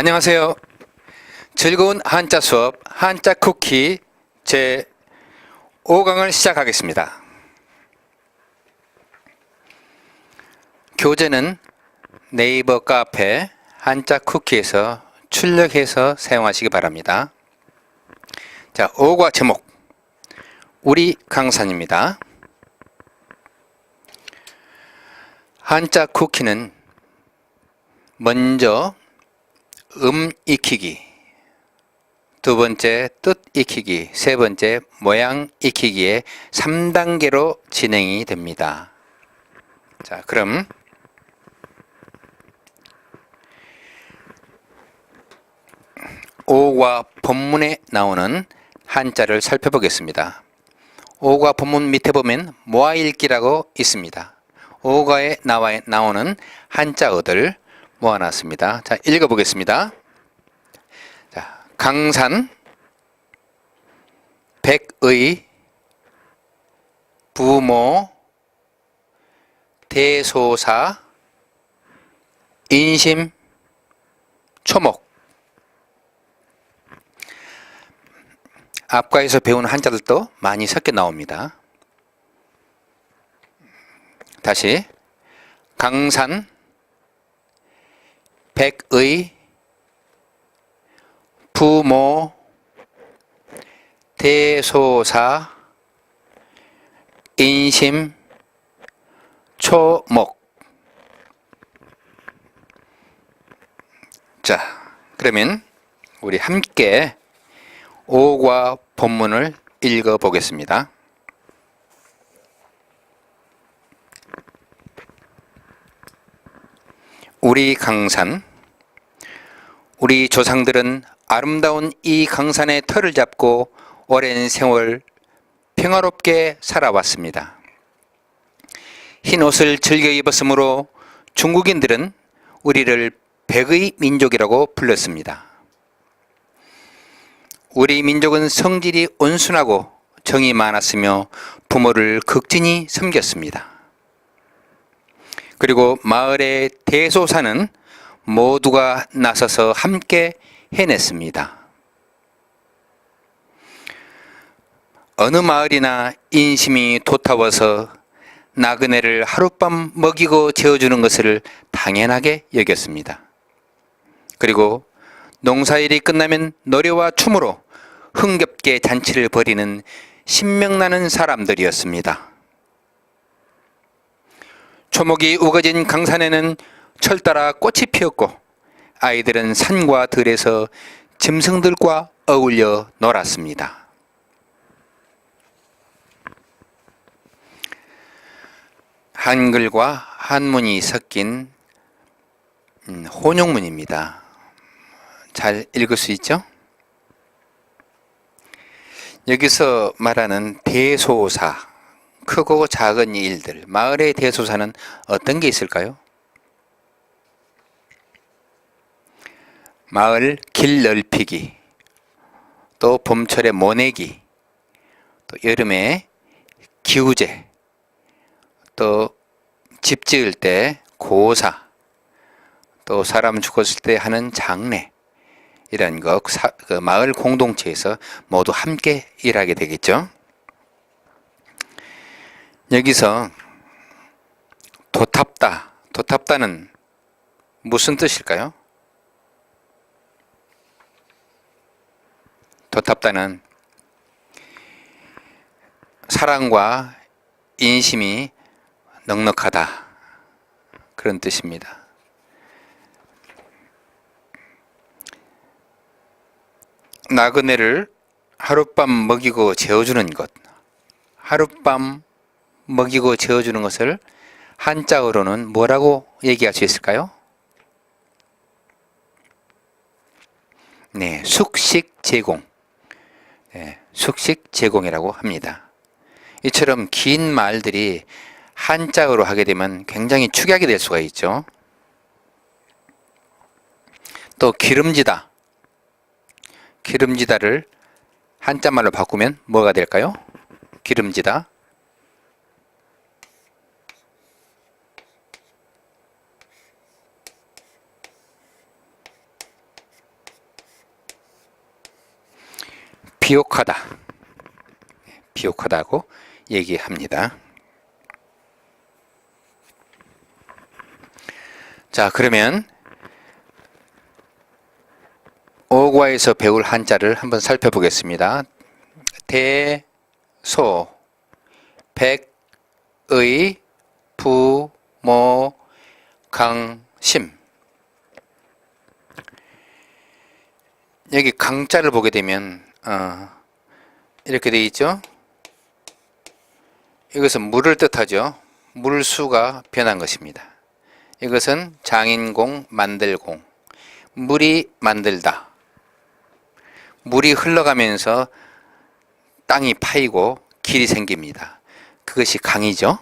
안녕하세요. 즐거운 한자 수업 한자 쿠키 제 5강을 시작하겠습니다. 교재는 네이버 카페 한자 쿠키에서 출력해서 사용하시기 바랍니다. 자, 5과 제목 우리 강산입니다. 한자 쿠키는 먼저 음 익히기, 두 번째 뜻 익히기, 세 번째 모양 익히기의 3단계로 진행이 됩니다. 자, 그럼 오과 본문에 나오는 한자를 살펴보겠습니다. 오과 본문 밑에 보면 모아읽기라고 있습니다. 오가에 나와 나오는 한자어들 모아놨습니다. 자, 읽어보겠습니다. 자, 강산, 백의, 부모, 대소사, 인심, 초목. 앞과에서 배운 한자들도 많이 섞여 나옵니다. 다시 강산, 백의, 부모, 대소사, 인심, 초목. 자, 그러면 우리 함께 오과 본문을 읽어 보겠습니다. 우리 강산 우리 조상들은 아름다운 이 강산의 털을 잡고 오랜 세월 평화롭게 살아왔습니다. 흰 옷을 즐겨 입었으므로 중국인들은 우리를 백의 민족이라고 불렀습니다. 우리 민족은 성질이 온순하고 정이 많았으며 부모를 극진히 섬겼습니다. 그리고 마을의 대소사는 모두가 나서서 함께 해냈습니다. 어느 마을이나 인심이 도타워서 나그네를 하룻밤 먹이고 재워주는 것을 당연하게 여겼습니다. 그리고 농사일이 끝나면 노래와 춤으로 흥겹게 잔치를 벌이는 신명나는 사람들이었습니다. 초목이 우거진 강산에는 철따라 꽃이 피었고 아이들은 산과 들에서 짐승들과 어울려 놀았습니다. 한글과 한문이 섞인 음, 혼용문입니다. 잘 읽을 수 있죠? 여기서 말하는 대소사, 크고 작은 일들, 마을의 대소사는 어떤 게 있을까요? 마을 길 넓히기, 또 봄철에 모내기, 또 여름에 기우제, 또 집 지을 때 고사, 또 사람 죽었을 때 하는 장례, 이런 거, 사, 그 마을 공동체에서 모두 함께 일하게 되겠죠. 여기서 도탑다, 도탑다는 무슨 뜻일까요? 도탑다는 사랑과 인심이 넉넉하다. 그런 뜻입니다. 나그네를 하룻밤 먹이고 재워주는 것. 하룻밤 먹이고 재워주는 것을 한자어로는 뭐라고 얘기할 수 있을까요? 네, 숙식 제공. 네, 숙식 제공이라고 합니다. 이처럼 긴 말들이 한자어로 하게 되면 굉장히 축약이 될 수가 있죠. 또 기름지다. 기름지다를 한자말로 바꾸면 뭐가 될까요? 기름지다. 비옥하다. 비옥하다고 얘기합니다. 자, 그러면 오과에서 배울 한자를 한번 살펴보겠습니다. 대, 소, 백의, 부, 모, 강, 심. 여기 강자를 보게 되면 어, 이렇게 돼 있죠. 이것은 물을 뜻하죠. 물수가 변한 것입니다. 이것은 장인공, 만들공. 물이 만들다. 물이 흘러가면서 땅이 파이고 길이 생깁니다. 그것이 강이죠.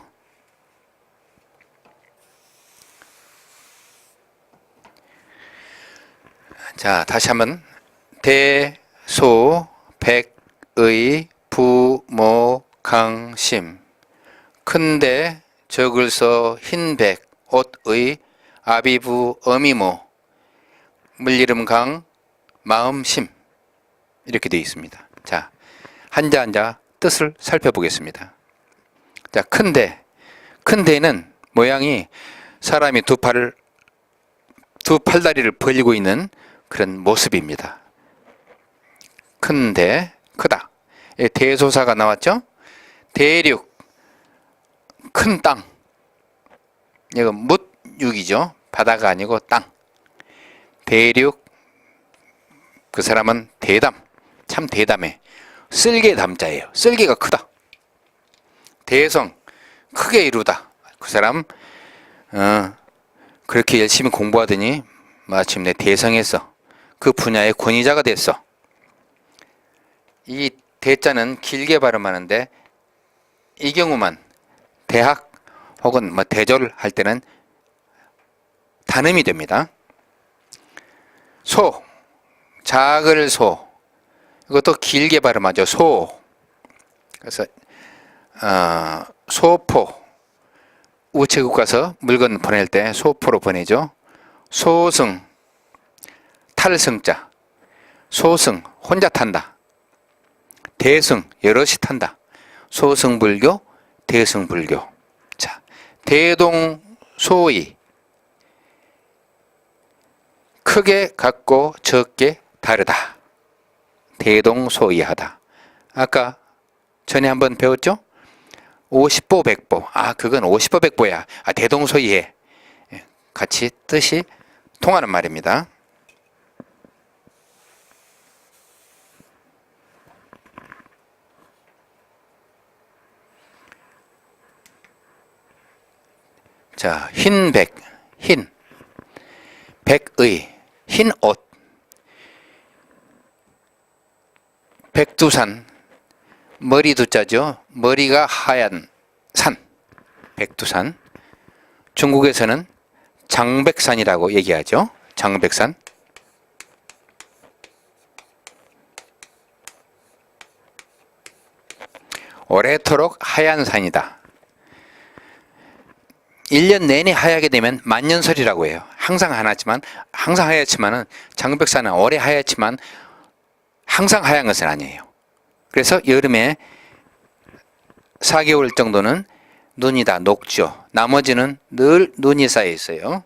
자, 다시 한번 대, 소, 백, 의, 부, 모, 강, 심. 큰대, 적을서, 흰백, 옷의, 아비부, 어미모, 물이름 강, 마음, 심. 이렇게 되어 있습니다. 자, 한자 한자 뜻을 살펴보겠습니다. 자, 큰대. 큰대는 모양이 사람이 두 팔을, 두 팔다리를 벌리고 있는 그런 모습입니다. 큰대, 크다. 예, 대소사가 나왔죠? 대륙, 큰 땅. 이건 묻육이죠. 바다가 아니고 땅. 대륙, 그 사람은 대담, 참 대담해. 쓸개 담자예요. 쓸개가 크다. 대성, 크게 이루다. 그 사람, 어, 그렇게 열심히 공부하더니 마침내 대성에서 그 분야의 권위자가 됐어. 이 대자는 길게 발음하는데 이 경우만 대학 혹은 뭐 대졸 할 때는 단음이 됩니다. 소, 작을 소. 이것도 길게 발음하죠. 소. 그래서 어, 소포. 우체국 가서 물건 보낼 때 소포로 보내죠. 소승, 탈승자. 소승, 혼자 탄다. 대승, 여럿이 탄다. 소승불교, 대승불교. 자, 대동소이. 크게 갖고 적게 다르다. 대동소이하다. 아까 전에 한번 배웠죠? 50보 100보. 아, 그건 50보 100보야. 아, 대동소이해. 예, 같이 뜻이 통하는 말입니다. 자, 흰백, 흰. 백의, 흰 옷. 백두산, 머리 두자죠. 머리가 하얀 산. 백두산. 중국에서는 장백산이라고 얘기하죠. 장백산. 오래도록 하얀 산이다. 1년 내내 하얗게 되면 만년설이라고 해요. 항상 하얗지만 항상 하얗지만은 장백산은 오래 하얗지만 항상 하얀 것은 아니에요. 그래서 여름에 4개월 정도는 눈이 다 녹죠. 나머지는 늘 눈이 쌓여 있어요.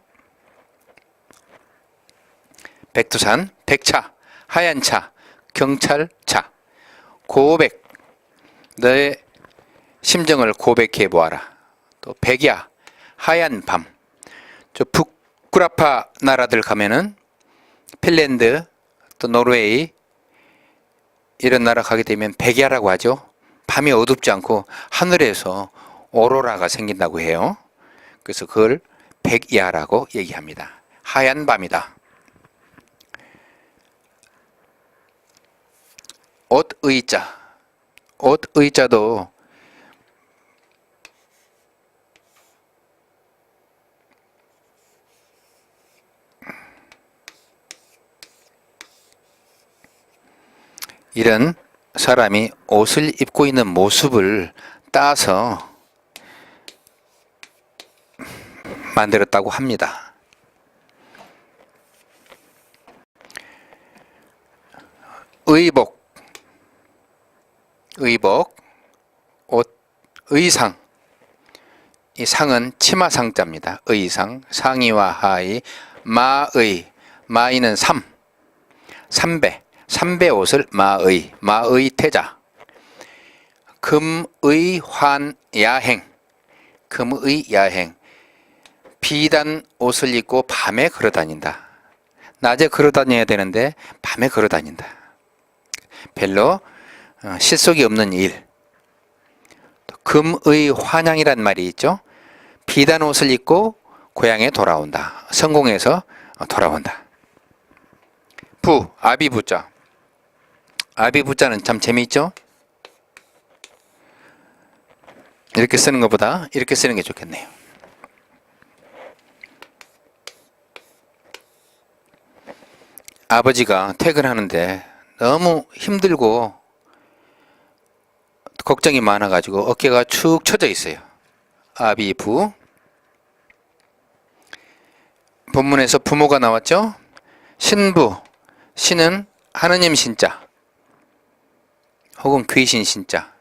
백두산, 백차, 하얀 차, 경찰차, 고백, 너의 심정을 고백해 보아라. 또 백야, 하얀 밤. 저 북구라파 나라들 가면은 핀란드, 또 노르웨이 이런 나라 가게 되면 백야라고 하죠. 밤이 어둡지 않고 하늘에서 오로라가 생긴다고 해요. 그래서 그걸 백야라고 얘기합니다. 하얀 밤이다. 옷 의자. 옷 의자도 이런 사람이 옷을 입고 있는 모습을 따서 만들었다고 합니다. 의복, 의복, 옷, 의상. 이 상은 치마상자입니다. 의상, 상의와 하의, 마의, 마의는 삼, 삼배, 삼배 옷을 마의, 마의 태자. 금의 환 야행, 금의 야행. 비단 옷을 입고 밤에 걸어 다닌다. 낮에 걸어 다녀야 되는데 밤에 걸어 다닌다. 별로 어, 실속이 없는 일. 또 금의 환양이란 말이 있죠. 비단 옷을 입고 고향에 돌아온다. 성공해서 어, 돌아온다. 부, 아비부자. 아비부자는 참 재미있죠? 이렇게 쓰는 것보다 이렇게 쓰는 게 좋겠네요. 아버지가 퇴근하는데 너무 힘들고 걱정이 많아가지고 어깨가 축 처져 있어요. 아비부. 본문에서 부모가 나왔죠? 신부. 신은 하느님 신자. 혹은 귀신 신자.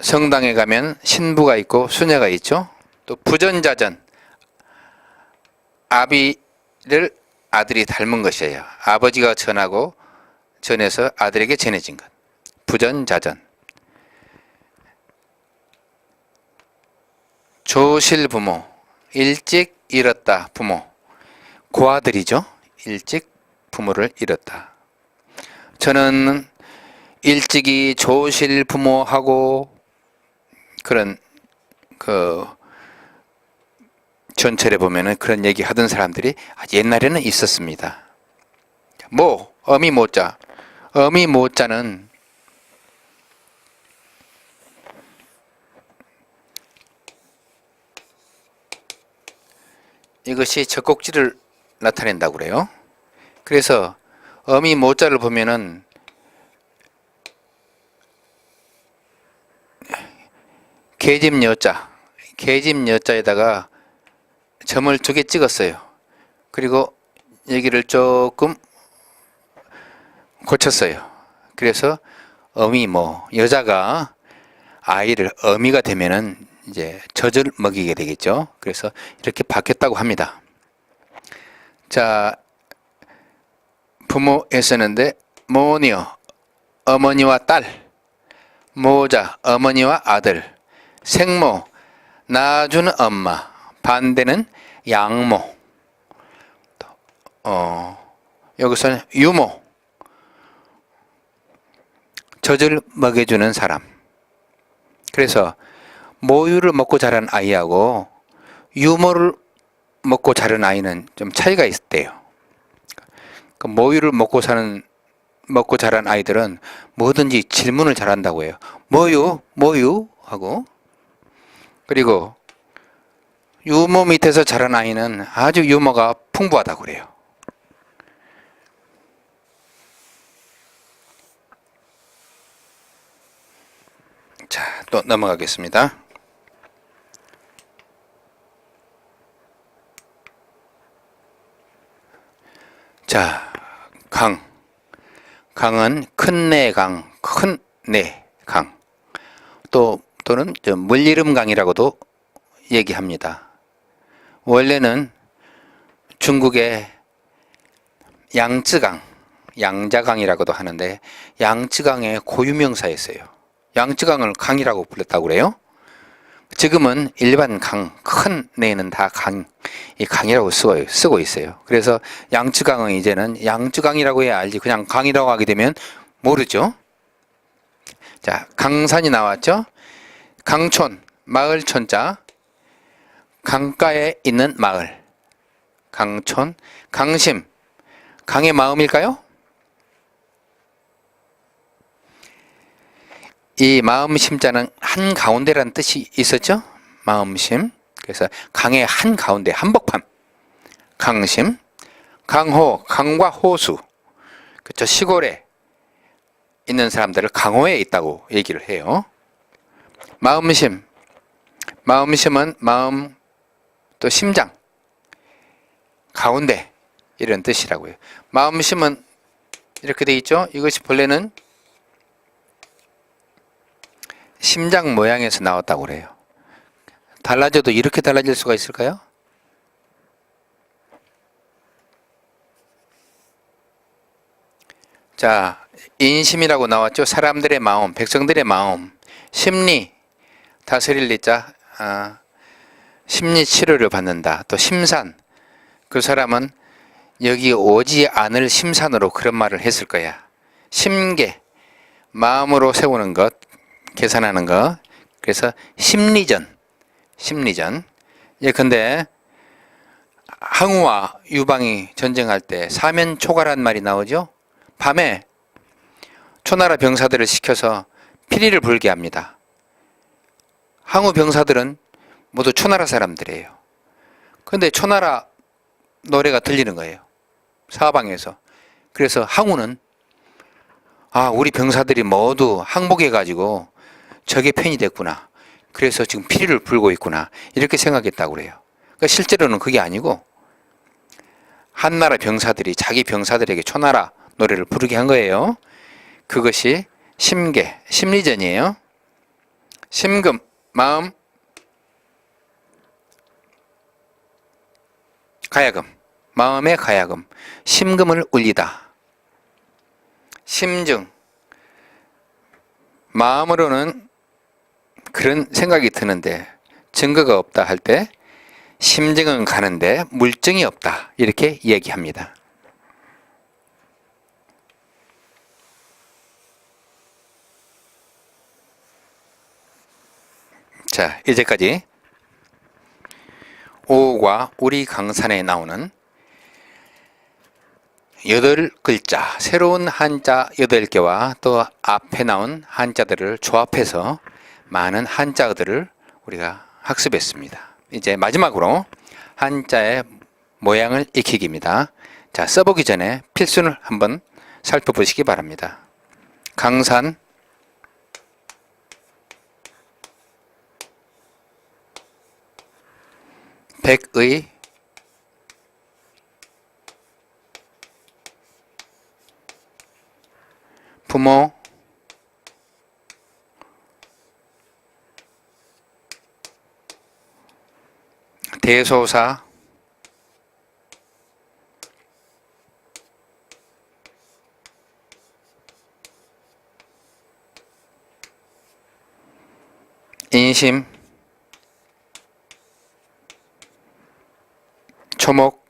성당에 가면 신부가 있고 수녀가 있죠. 또 부전자전. 아비를 아들이 닮은 것이에요. 아버지가 전하고 전해서 아들에게 전해진 것. 부전자전. 조실 부모. 일찍 잃었다 부모. 고아들이죠. 일찍 부모를 잃었다. 저는 일찍이 조실 부모하고 그런 그 전철에 보면은 그런 얘기 하던 사람들이 옛날에는 있었습니다. 모, 어미 모자. 어미 모자는 이것이 젖꼭지를 나타낸다고 그래요. 그래서 어미 모자를 보면은 계집 여자, 계집 여자에다가 점을 두 개 찍었어요. 그리고 여기를 조금 고쳤어요. 그래서 어미 뭐 여자가 아이를 어미가 되면은 이제 젖을 먹이게 되겠죠. 그래서 이렇게 바뀌었다고 합니다. 자, 부모에 쓰는데 모니어 어머니와 딸, 모자 어머니와 아들, 생모 낳아주는 엄마, 반대는 양모. 어, 여기서는 유모. 젖을 먹여주는 사람. 그래서 모유를 먹고 자란 아이하고 유모를 먹고 자란 아이는 좀 차이가 있대요. 그 모유를 먹고 사는 먹고 자란 아이들은 뭐든지 질문을 잘한다고 해요. 뭐유? 뭐유? 하고 그리고 유모 밑에서 자란 아이는 아주 유머가 풍부하다고 그래요. 자, 또 넘어가겠습니다. 자, 강. 강은 큰 내 강, 큰 내 강. 또, 또는 저 물이름 강이라고도 얘기합니다. 원래는 중국의 양쯔강, 양자강이라고도 하는데 양쯔강의 고유명사였어요. 양쯔강을 강이라고 불렀다고 그래요. 지금은 일반 강, 큰 내는 다 강, 이 강이라고 쓰고, 쓰고 있어요. 그래서 양쯔강은 이제는 양쯔강이라고 해야 알지. 그냥 강이라고 하게 되면 모르죠. 자, 강산이 나왔죠. 강촌, 마을 촌자, 강가에 있는 마을. 강촌, 강심, 강의 마음일까요? 이 마음심자는 한 가운데라는 뜻이 있었죠? 마음심. 그래서 강의 한 가운데 한복판. 강심. 강호, 강과 호수. 그쵸 시골에 있는 사람들을 강호에 있다고 얘기를 해요. 마음심. 마음심은 마음 또 심장. 가운데 이런 뜻이라고 해요. 마음심은 이렇게 돼 있죠? 이것이 본래는 심장 모양에서 나왔다고 그래요. 달라져도 이렇게 달라질 수가 있을까요? 자, 인심이라고 나왔죠. 사람들의 마음, 백성들의 마음, 심리, 다스릴 리자, 아, 심리 치료를 받는다. 또 심산, 그 사람은 여기 오지 않을 심산으로 그런 말을 했을 거야. 심계, 마음으로 세우는 것, 계산하는 것. 그래서 심리전, 심리전. 예, 근데 항우와 유방이 전쟁할 때 사면 초가란 말이 나오죠. 밤에 초나라 병사들을 시켜서 피리를 불게 합니다. 항우 병사들은 모두 초나라 사람들이에요. 근데 초나라 노래가 들리는 거예요. 사방에서. 그래서 항우는 아, 우리 병사들이 모두 항복해 가지고 적의 편이 됐구나. 그래서 지금 피리를 불고 있구나. 이렇게 생각했다고 그래요. 그러니까 실제로는 그게 아니고 한나라 병사들이 자기 병사들에게 초나라 노래를 부르게 한 거예요. 그것이 심계, 심리전이에요. 심금, 마음, 가야금, 마음의 가야금, 심금을 울리다. 심증, 마음으로는 그런 생각이 드는데 증거가 없다 할 때 심증은 가는데 물증이 없다. 이렇게 얘기합니다. 자, 이제까지 오과 우리 강산에 나오는 여덟 글자, 새로운 한자 여덟 개와 또 앞에 나온 한자들을 조합해서 많은 한자들을 우리가 학습했습니다. 이제 마지막으로 한자의 모양을 익히기입니다. 자, 써보기 전에 필수를 한번 살펴보시기 바랍니다. 강산, 백의, 부모, 대소사, 인심, 초목,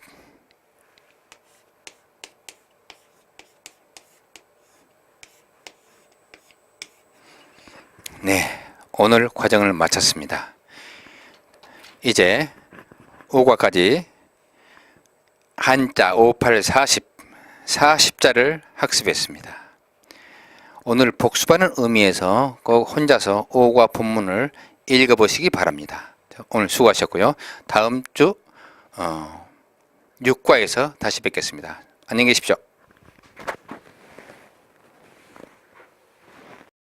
네, 오늘 과정을 마쳤습니다. 이제 5과까지 한자 58, 40, 40자를 학습했습니다. 오늘 복습하는 의미에서 꼭 혼자서 5과 본문을 읽어보시기 바랍니다. 자, 오늘 수고하셨고요. 다음 주 어, 6과에서 다시 뵙겠습니다. 안녕히 계십시오.